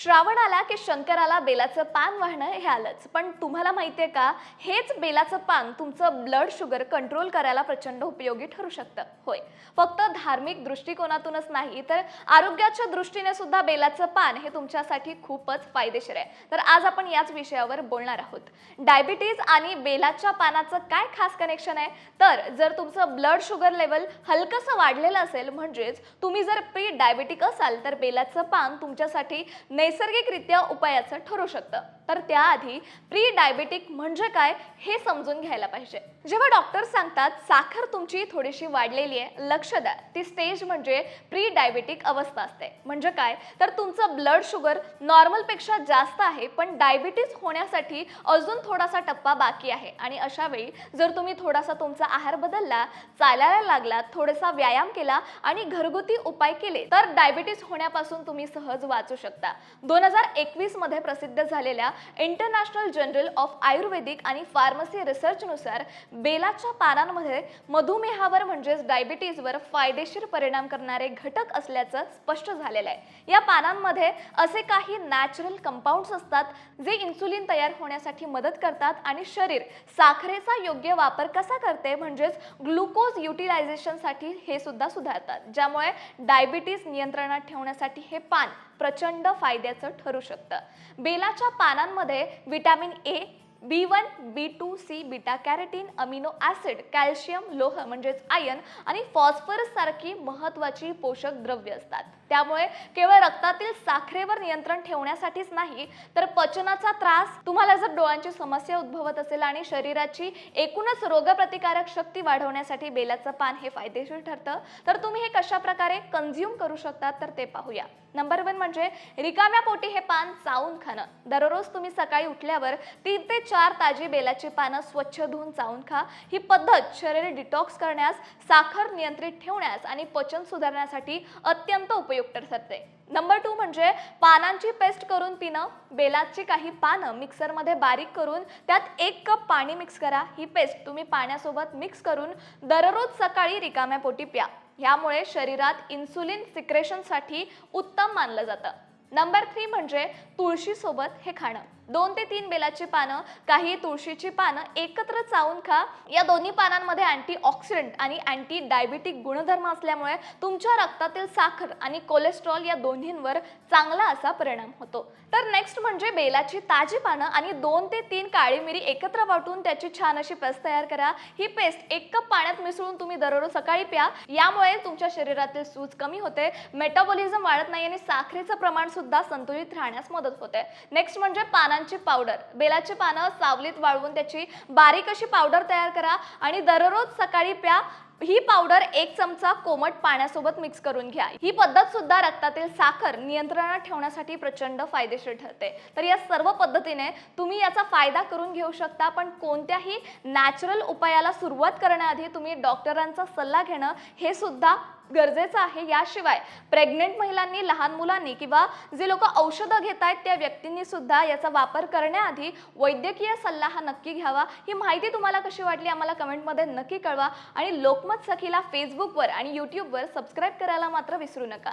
श्रावण आला की शंकराला बेलाचं पान वाहणं हे आलंच. पण तुम्हाला माहितीये का हेच बेलाचं पान तुमचं ब्लड शुगर कंट्रोल करायला प्रचंड उपयोगी ठरू शकतं. होय. फक्त धार्मिक दृष्टिकोनातूनच नाही तर आरोग्याच्या दृष्टीने सुद्धा बेलाचं पान हे तुमच्यासाठी खूपच फायदेशीर आहे. तर आज आपण याच विषयावर बोलणार आहोत. डायबिटीज आणि बेलाच्या पानाचं काय खास कनेक्शन आहे? तर जर तुमचं ब्लड शुगर लेवल हलकंसं वाढलेलं असेल म्हणजेच तुम्ही जर प्री डायबेटिक असाल तर बेलाचं पान तुमच्यासाठी नैसर्गिकरित्या उपायाचं ठरू शकतं. तर त्याआधी प्री डायबेटिक म्हणजे काय हे समजून घ्यायला पाहिजे. जेव्हा डॉक्टर सांगतात साखर तुमची थोडीशी वाढलेली आहे लक्ष द्या. ती स्टेज म्हणजे प्री डायबेटिक अवस्था असते. म्हणजे काय? तर तुमचं ब्लड शुगर नॉर्मलपेक्षा जास्त आहे पण डायबिटीज होण्यासाठी अजून थोडासा टप्पा बाकी आहे. आणि अशा वेळी जर तुम्ही थोडासा तुमचा आहार बदलला चालायला लागला थोडासा व्यायाम केला आणि घरगुती उपाय केले तर डायबिटीज होण्यापासून तुम्ही सहज वाचू शकता. दोन हजार एकवीसमध्ये प्रसिद्ध झालेल्या इंटरनॅशनल जनरल ऑफ आयुर्वेदिक आणि फार्मसी रिसर्चनुसार बेलाच्या पानांमध्ये मधुमेहावर म्हणजेच डायबिटीजवर फायदेशीर परिणाम करणारे घटक असल्याचं स्पष्ट झालेलं आहे. या पानांमध्ये असे काही नॅचरल कंपाऊंड्स असतात जे इन्सुलिन तयार होण्यासाठी मदत करतात आणि शरीर साखरेचा योग्य वापर कसा करते म्हणजेच ग्लुकोज युटिलायझेशनसाठी हे सुद्धा सुधारतात. ज्यामुळे डायबिटीज नियंत्रणात ठेवण्यासाठी हे पान प्रचंड फायद्याचं ठरू शकतं. बेलाच्या पानांमध्ये vitamin A B one B two C beta carotene amino acid calcium लोह म्हणजेच आयन आणि फॉस्फरस सारखी महत्त्वाची पोषक द्रव्य असतात. त्यामुळे केवळ रक्तातील साखरेवर नियंत्रण ठेवण्यासाठीच नाही तर पचनाचा त्रास तुम्हाला जर डोळ्यांची समस्या उद्भवत असेल आणि शरीराची एकूणच रोगप्रतिकारक शक्ती वाढवण्यासाठी बेलाचं पान हे फायदेशीर ठरतं तर तुम्ही हे कशा प्रकारे कन्झ्युम करू शकता तर ते पाहूया. नंबर वन म्हणजे रिकाम्या पोटी हे पान चावून खाणं. दररोज तुम्ही सकाळी उठल्यावर तीन ते चार ताजी बेलाची पानं स्वच्छ धुवून चावून खा. ही पद्धत शरीर डिटॉक्स करण्यास साखर नियंत्रित ठेवण्यास आणि पचन सुधारण्यासाठी अत्यंत उपयुक्त ठरते. नंबर टू म्हणजे पानांची पेस्ट करून पिणं बेलाची काही पानं मिक्सरमध्ये बारीक करून त्यात एक कप पाणी मिक्स करा. ही पेस्ट तुम्ही पाण्यासोबत मिक्स करून दररोज सकाळी रिकाम्या पोटी प्या. यामुळे शरीरात इन्सुलिन सिक्रेशनसाठी उत्तम मानलं जातं. नंबर थ्री म्हणजे तुळशीसोबत हे खाणं. दोन ते तीन बेलाची पानं काही तुळशीची पानं एकत्र चावून खा. या दोन्ही पानांमध्ये अँटी ऑक्सिडंट आणि अँटी डायबिटिक गुणधर्म असल्यामुळे तुमच्या रक्तातील साखर आणि कोलेस्ट्रॉल या दोन्हींवर चांगला असा परिणाम होतो. तर नेक्स्ट म्हणजे बेलाची ताजी पानं आणि दोन ते तीन काळी मिरी एकत्र वाटून त्याची छान अशी पेस्ट तयार करा. ही पेस्ट एक कप पाण्यात मिसळून तुम्ही दररोज सकाळी प्या. यामुळे तुमच्या शरीरातील सूज कमी होते मेटाबॉलिझम वाढत नाही आणि साखरेचं प्रमाण सुद्धा संतुलित राहण्यास मदत होते. नेक्स्ट म्हणजे पाना पानांची पावडर. बेलाची पानं सावलीत वाळवून त्याची बारीक अशी पावडर तयार करा आणि दररोज सकाळी प्या. ही पावडर एक चमचा कोमट पाण्यासोबत मिक्स करून घ्या. ही पद्धत सुद्धा रक्तातील साखर नियंत्रणात ठेवण्यासाठी प्रचंड फायदेशीर ठरते. तर या सर्व पद्धतीने तुम्ही याचा फायदा करून घेऊ शकता पण कोणत्याही नॅचरल उपायाला सुरुवात करण्याआधी तुम्ही डॉक्टरांचा सल्ला घेणं हे सुद्धा गरजेचं आहे. याशिवाय प्रेग्नेंट महिलांनी लहान मुलांनी किंवा जे लोक औषधं घेत आहेत त्या व्यक्तींनी सुद्धा याचा वापर करण्याआधी वैद्यकीय सल्ला हा नक्की घ्यावा. ही माहिती तुम्हाला कशी वाटली आम्हाला कमेंटमध्ये नक्की कळवा. आणि लोक लोकमत सखीला फेसबुकवर आणि यूट्यूबवर सबस्क्राईब करायला मात्र विसरू नका.